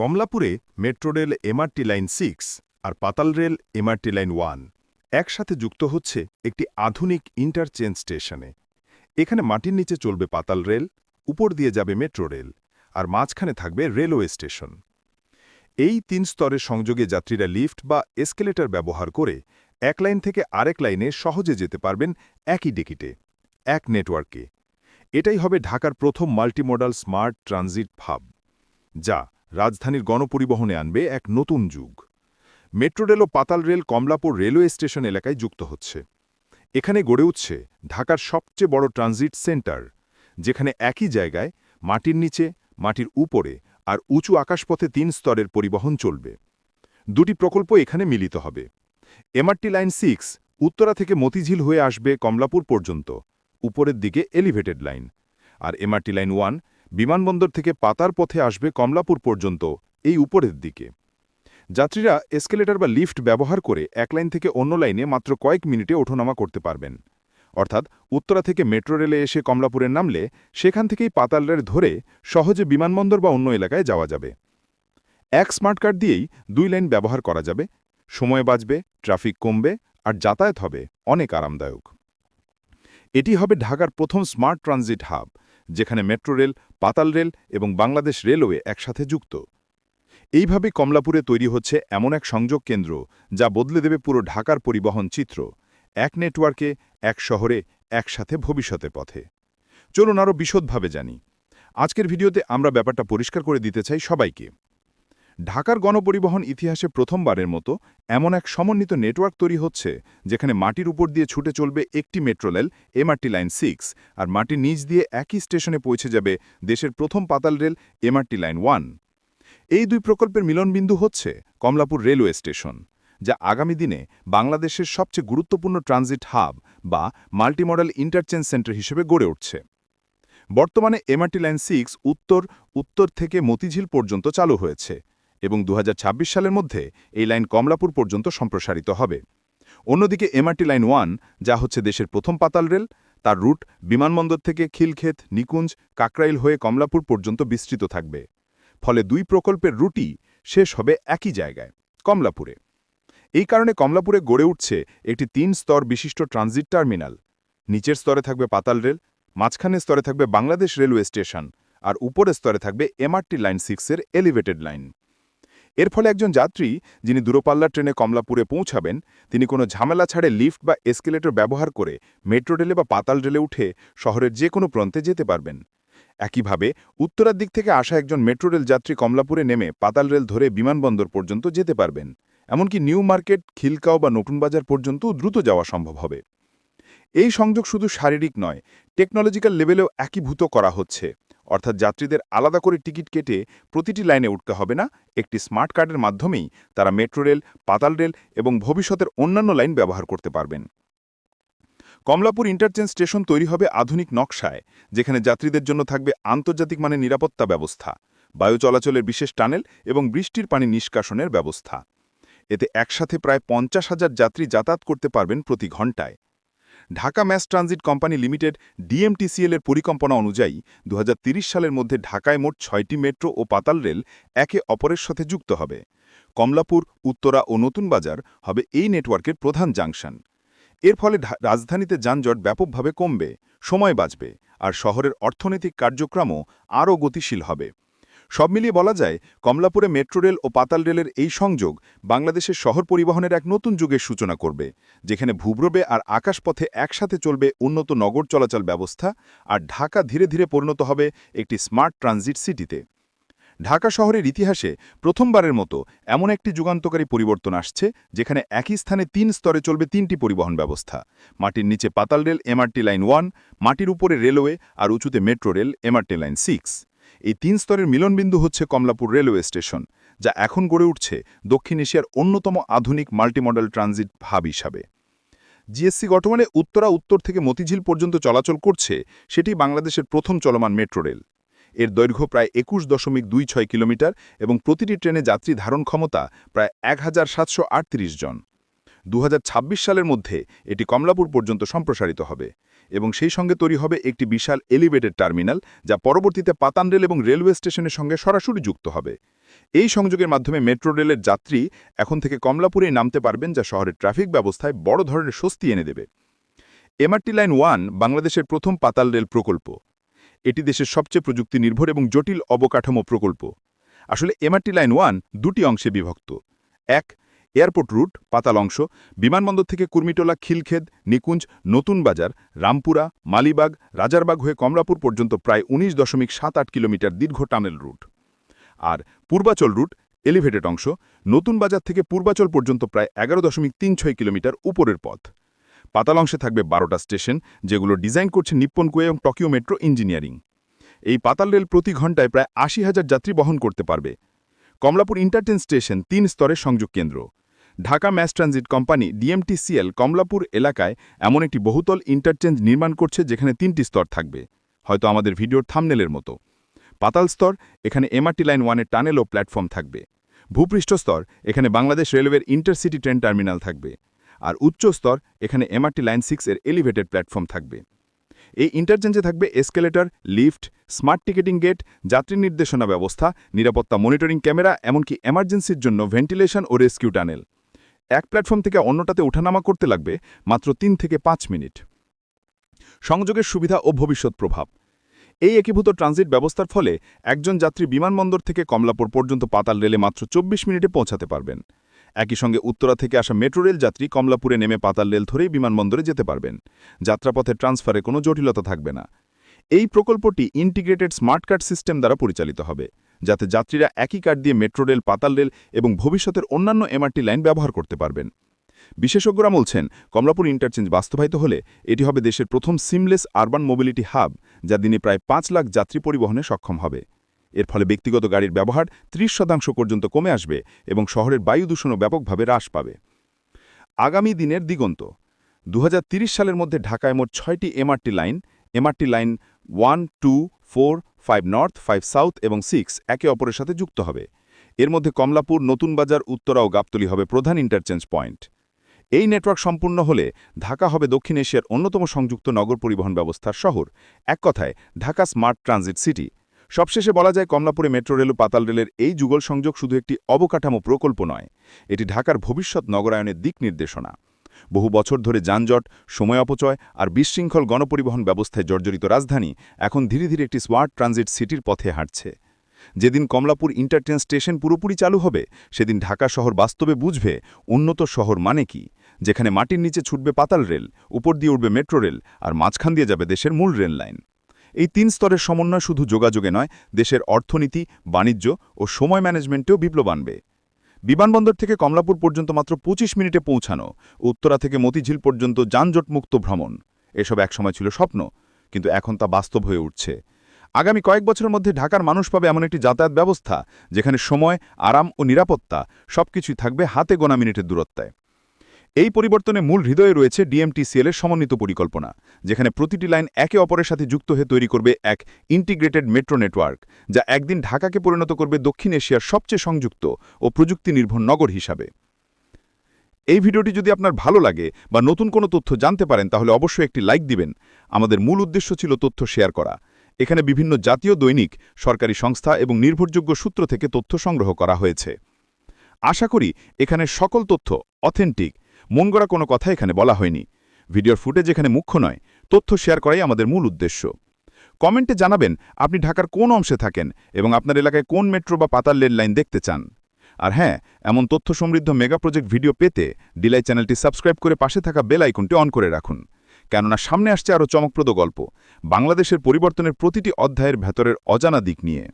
কমলাপুরে metro rail MRT line six আর পাতাল rail MRT line one একসাথে যুক্ত হচ্ছে একটি আধুনিক ইন্টারচেঞ্জ স্টেশনে। এখানে মাটির নিচে চলবে পাতাল রেল, উপর দিয়ে যাবে মেট্রো রেল আর মাঝখানে থাকবে রেলওয়ে স্টেশন। এই তিন স্তরের সংযোগে যাত্রীরা লিফট বা এসকেলেটর ব্যবহার করে এক লাইন থেকে আরেক লাইনে সহজে যেতে পারবেন একই টিকিটে, এক নেটওয়ার্কে। এটাই হবে ঢাকার প্রথম মাল্টিমোডাল স্মার্ট ট্রানজিট হাব যা রাজধানীর গণপরিবহনে আনবে এক নতুন যুগ। মেট্রো রেল ও পাতাল রেল কমলাপুর রেলওয়ে স্টেশন এলাকায় যুক্ত হচ্ছে। এখানে গড়ে উঠছে ঢাকার সবচেয়ে বড় ট্রানজিট সেন্টার, যেখানে একই জায়গায় মাটির নিচে, মাটির উপরে আর উঁচু আকাশপথে তিন স্তরের পরিবহন চলবে। দুটি প্রকল্প এখানে মিলিত হবে। এমআরটি লাইন সিক্স উত্তরা থেকে মতিঝিল হয়ে আসবে কমলাপুর পর্যন্ত, উপরের দিকে এলিভেটেড লাইন। আর এমআরটি লাইন ওয়ান বিমানবন্দর থেকে পাতার পথে আসবে কমলাপুর পর্যন্ত, এই উপরের দিকে। যাত্রীরা এসকেলেটর বা লিফট ব্যবহার করে এক লাইন থেকে অন্য লাইনে মাত্র কয়েক মিনিটে ওঠোনামা করতে পারবেন। অর্থাৎ উত্তরা থেকে মেট্রো রেলে এসে কমলাপুরে নামলে সেখান থেকেই পাতাল রেল ধরে সহজে বিমানবন্দর বা অন্য এলাকায় যাওয়া যাবে। এক স্মার্ট কার্ড দিয়েই দুই লাইন ব্যবহার করা যাবে। সময় বাঁচবে, ট্রাফিক কমবে আর যাতায়াত হবে অনেক আরামদায়ক। এটি হবে ঢাকার প্রথম স্মার্ট ট্রানজিট হাব। যেখানে মেট্রো রেল, পাতাল রেল এবং বাংলাদেশ রেলওয়ে একসাথে যুক্ত। এইভাবে কমলাপুরে তৈরি হচ্ছে এমন এক সংযোগ কেন্দ্র যা বদলে দেবে পুরো ঢাকার পরিবহন চিত্র, এক নেটওয়ার্কে, এক শহরে, একসাথে ভবিষ্যতের পথে। চলুন আরও বিশদভাবে জানি। আজকের ভিডিওতে আমরা ব্যাপারটা পরিষ্কার করে দিতে চাই সবাইকে। ঢাকার গণপরিবহন ইতিহাসে প্রথমবারের মতো এমন এক সমন্বিত নেটওয়ার্ক তৈরি হচ্ছে, যেখানে মাটির উপর দিয়ে ছুটে চলবে একটি metro rail MRT line six আর মাটির নিচ দিয়ে একই স্টেশনে পৌঁছে যাবে দেশের প্রথম পাতাল রেল এমআরটি লাইন ওয়ান এই দুই প্রকল্পের মিলনবিন্দু হচ্ছে কমলাপুর রেলওয়ে স্টেশন, যা আগামী দিনে বাংলাদেশের সবচেয়ে গুরুত্বপূর্ণ ট্রানজিট হাব বা মাল্টিমডাল ইন্টারচেঞ্জ সেন্টার হিসেবে গড়ে উঠছে। বর্তমানে এমআরটি লাইন সিক্স উত্তর উত্তর থেকে মতিঝিল পর্যন্ত চালু হয়েছে। এবং দু হাজার ছাব্বিশ সালের মধ্যে এই লাইন কমলাপুর পর্যন্ত সম্প্রসারিত হবে। অন্যদিকে এমআরটি লাইন ওয়ান, যা হচ্ছে দেশের প্রথম পাতাল রেল, তার রুট বিমানবন্দর থেকে খিলক্ষেত, নিকুঞ্জ, কাকরাইল হয়ে কমলাপুর পর্যন্ত বিস্তৃত থাকবে। ফলে দুই প্রকল্পের রুটি শেষ হবে একই জায়গায়, কমলাপুরে। এই কারণে কমলাপুরে গড়ে উঠছে একটি তিন স্তর বিশিষ্ট ট্রানজিট টার্মিনাল। নিচের স্তরে থাকবে পাতাল রেল মাঝখানের স্তরে থাকবে বাংলাদেশ রেলওয়ে স্টেশন, আর উপরের স্তরে থাকবে এমআরটি লাইন সিক্সের এলিভেটেড লাইন। এর ফলে একজন যাত্রী, যিনি দূরপাল্লার ট্রেনে কমলাপুরে পৌঁছাবেন, তিনি কোনো ঝামেলা ছাড়ে লিফট বা এসকেলেটর ব্যবহার করে মেট্রো রেলে বা পাতাল রেলে উঠে শহরের যে কোনো প্রান্তে যেতে পারবেন। একইভাবে, উত্তরার দিক থেকে আসা একজন মেট্রো রেল যাত্রী কমলাপুরে নেমে পাতাল রেল ধরে বিমানবন্দর পর্যন্ত যেতে পারবেন। এমনকি নিউ মার্কেট, খিলকাও বা নতুন বাজার পর্যন্তও দ্রুত যাওয়া সম্ভব হবে। এই সংযোগ শুধু শারীরিক নয়, টেকনোলজিক্যাল লেভেলেও একীভূত করা হচ্ছে। অর্থাৎ যাত্রীদের আলাদা করে টিকিট কেটে প্রতিটি লাইনে উঠতে হবে না। একটি স্মার্ট কার্ডের মাধ্যমেই তারা মেট্রো রেল, পাতাল রেল এবং ভবিষ্যতের অন্যান্য লাইন ব্যবহার করতে পারবেন। কমলাপুর ইন্টারচেঞ্জ স্টেশন তৈরি হবে আধুনিক নকশায়, যেখানে যাত্রীদের জন্য থাকবে আন্তর্জাতিক মানের নিরাপত্তা ব্যবস্থা, বায়ু চলাচলের বিশেষ টানেল এবং বৃষ্টির পানি নিষ্কাশনের ব্যবস্থা। এতে একসাথে প্রায় পঞ্চাশ হাজার যাত্রী যাতায়াত করতে পারবেন প্রতি ঘণ্টায়। Dhaka mass transit company limited DMTCL এর পরিকল্পনা অনুযায়ী দু সালের মধ্যে ঢাকায় মোট ছয়টি মেট্রো ও পাতাল রেল একে অপরের সাথে যুক্ত হবে। কমলাপুর, উত্তরা ও নতুন বাজার হবে এই নেটওয়ার্কের প্রধান জাংশন। এর ফলে রাজধানীতে যানজট ব্যাপকভাবে কমবে, সময় বাঁচবে, আর শহরের অর্থনৈতিক কার্যক্রমও আরও গতিশীল হবে। সব মিলিয়ে বলা যায়, কমলাপুরে মেট্রো রেল ও পাতাল রেলের এই সংযোগ বাংলাদেশের শহর পরিবহনের এক নতুন যুগের সূচনা করবে, যেখানে ভূব্রবে আর আকাশপথে একসাথে চলবে উন্নত নগর চলাচল ব্যবস্থা আর ঢাকা ধীরে ধীরে পরিণত হবে একটি স্মার্ট ট্রানজিট সিটিতে। ঢাকা শহরের ইতিহাসে প্রথমবারের মতো এমন একটি যুগান্তকারী পরিবর্তন আসছে, যেখানে একই স্থানে তিন স্তরে চলবে তিনটি পরিবহন ব্যবস্থা। মাটির নিচে পাতাল রেল এমআরটি লাইন ওয়ান মাটির উপরে রেলওয়ে আর উঁচুতে metro rail MRT line six এই তিন স্তরের মিলনবিন্দু হচ্ছে কমলাপুর রেলওয়ে স্টেশন, যা এখন গড়ে উঠছে দক্ষিণ এশিয়ার অন্যতম আধুনিক মাল্টিমডাল ট্রানজিট ভাব হিসাবে। জিএসসি গঠমানে উত্তরা উত্তর থেকে মতিঝিল পর্যন্ত চলাচল করছে সেটি বাংলাদেশের প্রথম চলমান মেট্রো রেল। এর দৈর্ঘ্য প্রায় একুশ দশমিক দুই ছয় কিলোমিটার এবং প্রতিটি ট্রেনে যাত্রী ধারণ ক্ষমতা প্রায় এক হাজার সাতশো আটত্রিশ জন। দু হাজার ছাব্বিশ সালের মধ্যে এটি কমলাপুর পর্যন্ত সম্প্রসারিত হবে। এবং সেই সঙ্গে তৈরি হবে একটি বিশাল এলিভেটেড টার্মিনাল, যা পরবর্তীতে পাতান রেল এবং রেলওয়ে স্টেশনের সঙ্গে সরাসরি যুক্ত হবে। এই সংযোগের মাধ্যমে মেট্রো রেলের যাত্রী এখন থেকে কমলাপুরেই নামতে পারবেন, যা শহরের ট্রাফিক ব্যবস্থায় বড় ধরনের স্বস্তি এনে দেবে। এমআরটি লাইন ওয়ান বাংলাদেশের প্রথম পাতাল রেল প্রকল্প। এটি দেশের সবচেয়ে প্রযুক্তি নির্ভর এবং জটিল অবকাঠামো প্রকল্প। আসলে এমআরটি লাইন ওয়ান দুটি অংশে বিভক্ত। এক এয়ারপোর্ট রুট, পাতাল অংশ, বিমানবন্দর থেকে কুর্মিটোলা, খিলখেদ, নিকুঞ্জ, নতুন বাজার, রামপুরা, মালিবাগ, রাজারবাগ হয়ে কমলাপুর পর্যন্ত প্রায় উনিশ দশমিক সাত আট কিলোমিটার দীর্ঘ টানেল রুট। আর পূর্বাচল রুট, এলিভেটেড অংশ, নতুন বাজার থেকে পূর্বাচল পর্যন্ত প্রায় এগারো দশমিক তিন ছয় কিলোমিটার উপরের পথ। পাতাল অংশে থাকবে বারোটা স্টেশন, যেগুলো ডিজাইন করছে নিপ্পন কুয়ে এবং টোকিও মেট্রো ইঞ্জিনিয়ারিং। এই পাতাল রেল প্রতি ঘন্টায় প্রায় আশি হাজার যাত্রী বহন করতে পারবে। কমলাপুর ইন্টারটেন স্টেশন তিন স্তরের সংযোগ কেন্দ্র। Dhaka mass transit company DMTCL Kamalapur এলাকায় এমন একটি বহুতল ইন্টারচেঞ্জ নির্মাণ করছে যেখানে তিনটি স্তর থাকবে, হয়তো আমাদের ভিডিওর থামনেলের মতো। পাতাল স্তর, এখানে এমআরটি লাইন ওয়ানের টানেল ও প্ল্যাটফর্ম থাকবে। ভূপৃষ্ঠ স্তর, এখানে বাংলাদেশ রেলওয়ের ইন্টারসিটি ট্রেন টার্মিনাল থাকবে। আর উচ্চ স্তর, এখানে এমআরটি লাইন সিক্স এর এলিভেটেড প্ল্যাটফর্ম থাকবে। এই ইন্টারচেঞ্জে থাকবে escalator lift smart ticketing gate যাত্রী নির্দেশনা ব্যবস্থা, নিরাপত্তা মনিটরিং ক্যামেরা এমনকি এমার্জেন্সির জন্য ভেন্টিলেশন ও রেস্কিউ টানেল এক প্ল্যাটফর্ম থেকে অন্যটাতে ওঠানামা করতে লাগবে মাত্র তিন থেকে পাঁচ মিনিট। সংযোগের সুবিধা ও ভবিষ্যৎ প্রভাব। এই একীভূত ট্রানজিট ব্যবস্থার ফলে একজন যাত্রী বিমানবন্দর থেকে কমলাপুর পর্যন্ত পাতাল রেলে মাত্র চব্বিশ মিনিটে পৌঁছাতে পারবেন। একই সঙ্গে উত্তরা থেকে আসা মেট্রো রেল যাত্রী কমলাপুরে নেমে পাতাল রেল ধরেই বিমানবন্দরে যেতে পারবেন। যাত্রাপথে ট্রান্সফারে কোনো জটিলতা থাকবে না। এই প্রকল্পটি ইন্টিগ্রেটেড স্মার্ট কার্ড সিস্টেম দ্বারা পরিচালিত হবে, যাতে যাত্রীরা একই কার্ড দিয়ে মেট্রো রেল, পাতাল রেল এবং ভবিষ্যতের অন্যান্য এমআরটি লাইন ব্যবহার করতে পারবেন। বিশেষজ্ঞরা বলছেন, কমলাপুর ইন্টারচেঞ্জ বাস্তবায়িত হলে এটি হবে দেশের প্রথম সিমলেস আরবান মোবিলিটি হাব যা দিনে প্রায় পাঁচ লাখ যাত্রী পরিবহনে সক্ষম হবে। এর ফলে ব্যক্তিগত গাড়ির ব্যবহার ত্রিশ শতাংশ পর্যন্ত কমে আসবে এবং শহরের বায়ু দূষণও ব্যাপকভাবে হ্রাস পাবে। আগামী দিনের দিগন্ত। দু সালের মধ্যে ঢাকায় মোট ছয়টি MRT line MRT line one, two, four, five north, five south এবং সিক্স একে অপরের সাথে যুক্ত হবে। এর মধ্যে কমলাপুর, নতুন বাজার, উত্তরা ও গাবতলি হবে প্রধান ইন্টারচেঞ্জ পয়েন্ট। এই নেটওয়ার্ক সম্পূর্ণ হলে ঢাকা হবে দক্ষিণ এশিয়ার অন্যতম সংযুক্ত নগর পরিবহন ব্যবস্থার শহর। এক কথায়, ঢাকা স্মার্ট ট্রানজিট সিটি। সবশেষে বলা যায় কমলাপুরে মেট্রো রেল ও পাতাল রেলের এই যুগল সংযোগ শুধু একটি অবকাঠামো প্রকল্প নয়, এটি ঢাকার ভবিষ্যৎ নগরায়নের দিক নির্দেশনা। বহু বছর ধরে যানজট, সময় অপচয় আর বিশৃঙ্খল গণপরিবহন ব্যবস্থায় জর্জরিত রাজধানী এখন ধীরে ধীরে একটি স্মার্ট ট্রানজিট সিটির পথে হাঁটছে। যেদিন কমলাপুর ইন্টারট্রেন স্টেশন পুরোপুরি চালু হবে, সেদিন ঢাকা শহর বাস্তবে বুঝবে উন্নত শহর মানে কি, যেখানে মাটির নিচে ছুটবে পাতাল রেল, উপর দিয়ে উঠবে মেট্রো রেল আর মাঝখান দিয়ে যাবে দেশের মূল রেল লাইন। এই তিন স্তরের সমন্বয় শুধু যোগাযোগে নয়, দেশের অর্থনীতি, বাণিজ্য ও সময় ম্যানেজমেন্টেও বিপ্লব আনবে। বিমানবন্দর থেকে কমলাপুর পর্যন্ত মাত্র ২৫ মিনিটে পৌঁছানো, উত্তরা থেকে মতিঝিল পর্যন্ত যানজটমুক্ত ভ্রমণ, এসব একসময় ছিল স্বপ্ন, কিন্তু এখন তা বাস্তব হয়ে উঠছে। আগামী কয়েক বছরের মধ্যে ঢাকার মানুষ পাবে এমন একটি যাতায়াত ব্যবস্থা, যেখানে সময়, আরাম ও নিরাপত্তা সবকিছুই থাকবে হাতে গোনা মিনিটের দূরত্বায় এই পরিবর্তনে মূল হৃদয়ে রয়েছে ডিএমটিসিএল এর সমন্বিত পরিকল্পনা, যেখানে প্রতিটি লাইন একে অপরের সাথে যুক্ত হয়ে তৈরি করবে এক ইন্টিগ্রেটেড মেট্রো নেটওয়ার্ক, যা একদিন ঢাকাকে পরিণত করবে দক্ষিণ এশিয়ার সবচেয়ে সংযুক্ত ও প্রযুক্তি নির্ভর নগর হিসাবে। এই ভিডিওটি যদি আপনার ভালো লাগে বা নতুন কোনো তথ্য জানতে পারেন, তাহলে অবশ্যই একটি লাইক দিবেন। আমাদের মূল উদ্দেশ্য ছিল তথ্য শেয়ার করা। এখানে বিভিন্ন জাতীয় দৈনিক, সরকারি সংস্থা এবং নির্ভরযোগ্য সূত্র থেকে তথ্য সংগ্রহ করা হয়েছে। আশা করি এখানে সকল তথ্য অথেন্টিক। মন গড়া কোনো কথা এখানে বলা হয়নি। ভিডিওর ফুটেজ এখানে মুখ্য নয়, তথ্য শেয়ার করাই আমাদের মূল উদ্দেশ্য। কমেন্টে জানাবেন, আপনি ঢাকার কোন অংশে থাকেন এবং আপনার এলাকায় কোন মেট্রো বা পাতাল রেল লাইন দেখতে চান? আর হ্যাঁ এমন তথ্য সমৃদ্ধ মেগা প্রজেক্ট ভিডিও পেতে ডিলাই চ্যানেলটি সাবস্ক্রাইব করে পাশে থাকা বেল আইকনটি অন করে রাখুন। কেননা সামনে আসছে আরও চমকপ্রদ গল্প, বাংলাদেশের পরিবর্তনের প্রতিটি অধ্যায়ের ভেতরের অজানা দিক নিয়ে।